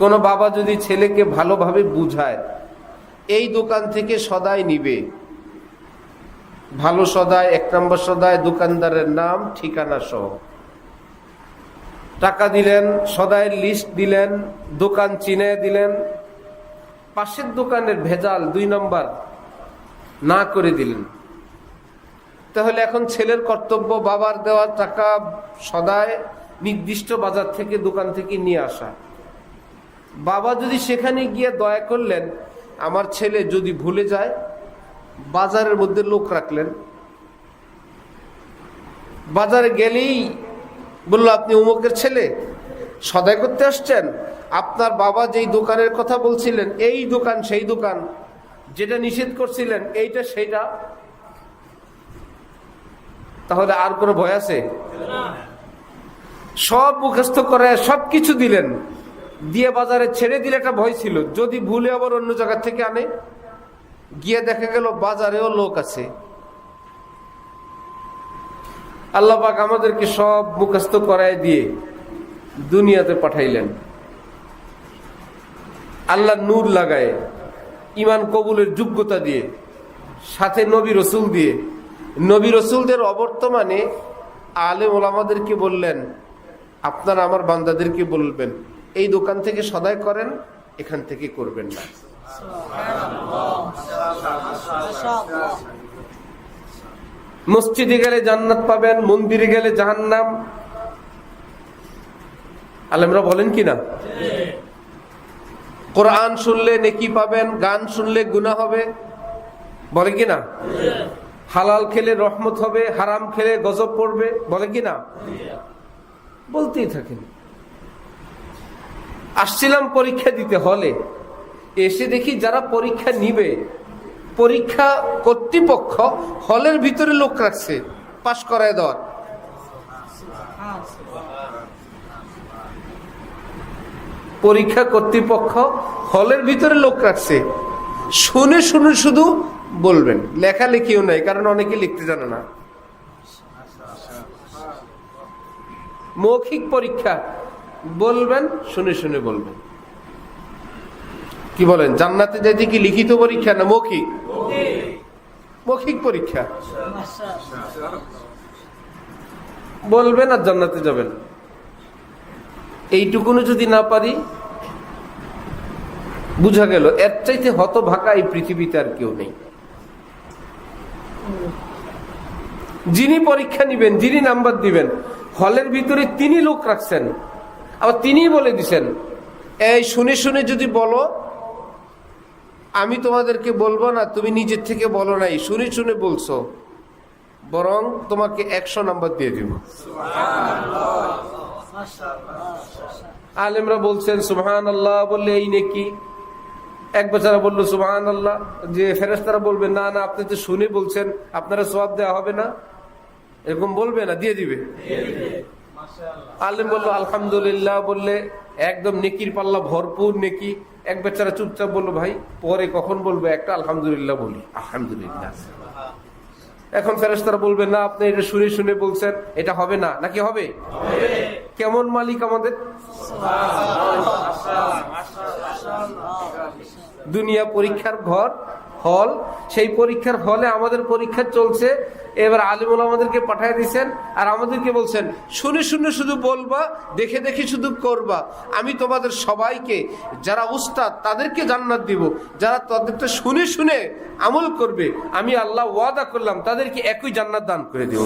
কোনো বাবা যদি ছেলেকে ভালোভাবে বুঝায়, এই দোকান থেকে সদাই নিবে। ভালো সদায় এক নম্বর সদায় দোকানদারের নাম, ঠিকানা সহ। টাকা দিলেন, সদাইয়ের লিস্ট দিলেন, দোকান চিনে দিলেন। পাশের দোকানের ভেজাল দুই নম্বর না করে দিলেন। তাহলে এখন ছেলের কর্তব্য বাবার দেওয়া টাকা সদায় নির্দিষ্ট বাজার থেকে, দোকান থেকে নিয়ে আসা। বাবা যদি সেখানে গিয়ে দয়া করলেন, আমার ছেলে যদি ভুলে যায়, বাজারের মধ্যে লোক রাখলেন। বাজারে গেলেই বলল, আপনি অমুকের ছেলে? সদাই করতে আসছেন? আপনার বাবা যেই দোকানের কথা বলছিলেন, এই দোকান, সেই দোকান, যেটা নিষেধ করছিলেন, এইটা, সেইটা। তাহলে আর কোনো ভয় আছে? সব মুখস্থ করে সব কিছু দিলেন। দিয়ে বাজারে ছেড়ে দিলে একটা ভয় ছিল। যদি ভুলে আবার অন্য জায়গা থেকে আনে, গিয়ে দেখা গেল বাজারেও লোক আছে। আল্লাহ পাক আমাদেরকে সব মুখস্থ করায় দিয়ে দুনিয়াতে পাঠাইলেন। আল্লাহ নূর লাগায় ইমান কবুলের যোগ্যতা দিয়ে, সাথে নবী রসুল দিয়ে। নবী রসুলদের অবর্তমানে আলেম ওলামাদেরকে বললেন, আপনারা আমার বান্দাদেরকে বলবেন। এই দোকান থেকে সদায় করেন, এখান থেকে করবেন না। মসজিদে গেলে জান্নাত পাবেন, মন্দিরে গেলে জাহান্নাম। আলেমরা বলেন কি না? কোরআন শুনলে নেকি পাবেন, গান শুনলে গুণা হবে। বলে কি না? হালাল খেলে রহমত হবে, হারাম খেলে গজব পড়বে। বলে কি না? বলতেই থাকেন। আসছিলাম পরীক্ষা দিতে হলে। এসে দেখি যারা পরীক্ষা নিবে, পরীক্ষা কর্তৃপক্ষ হলের ভিতরে লোক রাখছে, পাশ করায় দেওয়ার। পরীক্ষা কর্তৃপক্ষ হলের ভিতরে লোক রাখছে। শুনে শুনে শুধু বলবেন, লেখালেখিও নাই, কারণ অনেকে লিখতে জানে না। মৌখিক পরীক্ষা বলবেন, শুনে শুনে বলবেন। কি বলেন, জান্নাতে যাইতে কি লিখিত পরীক্ষা না মৌখিক? মৌখিক পরীক্ষা। বলবেন আর জান্নাতে যাবেন। এইটুকুনো যদি না পারি, বুঝা গেল, এর চাইতে হত ভাকা এই পৃথিবীতে আর কেউ নেই। যিনি পরীক্ষা নিবেন, যিনি নাম্বার দিবেন, হলের ভিতরে তিনি লোক রাখছেন। আবার তিনি বলে দিছেন, এই শুনে শুনে যদি বলো, আমি তোমাদেরকে বলব না, তুমি নিজের থেকে বলো নাই, শুনে শুনে বলছো, বরং তোমাকে একশো নাম্বার দিয়ে দিব। আলেমরা বলছেন সুবহান আল্লাহ বললে, এই নাকি? এক বেচারা বলল সুবহান আল্লাহ যে ফেরেস্তারা বলবে, না না, আপনি তো শুনে বলছেন, আপনারা সব দেওয়া হবে না? এরকম বলবে না, দিয়ে দিবে। আলেম বলল আলহামদুলিল্লাহ বললে একদম নেকির পাল্লা ভরপুর নেকি। এক বেচারা চুপচাপ বলল ভাই পরে কখন বলব? একটা আলহামদুলিল্লাহ বলি। আলহামদুলিল্লাহ। এখন ফেরেস্তারা বলবে না আপনি এটা শুনে শুনে বলছেন এটা হবে না। নাকি হবে? কেমন মালিক আমাদের? দুনিয়া পরীক্ষার ঘর হল, সেই পরীক্ষার হলে আমাদের পরীক্ষা চলছে। এবার আলিমুল আমাদেরকে পাঠিয়ে দিচ্ছেন আর আমাদেরকে বলছেন, শুনে শুনে শুধু বলবা, দেখে দেখে শুধু করবা। আমি তোমাদের সবাইকে, যারা উস্তাদ, তাদেরকে জান্নাত দিব। যারা তাদেরটা শুনে শুনে আমল করবে, আমি আল্লাহ ওয়াদা করলাম, তাদেরকে একই জান্নাত দান করে দেব।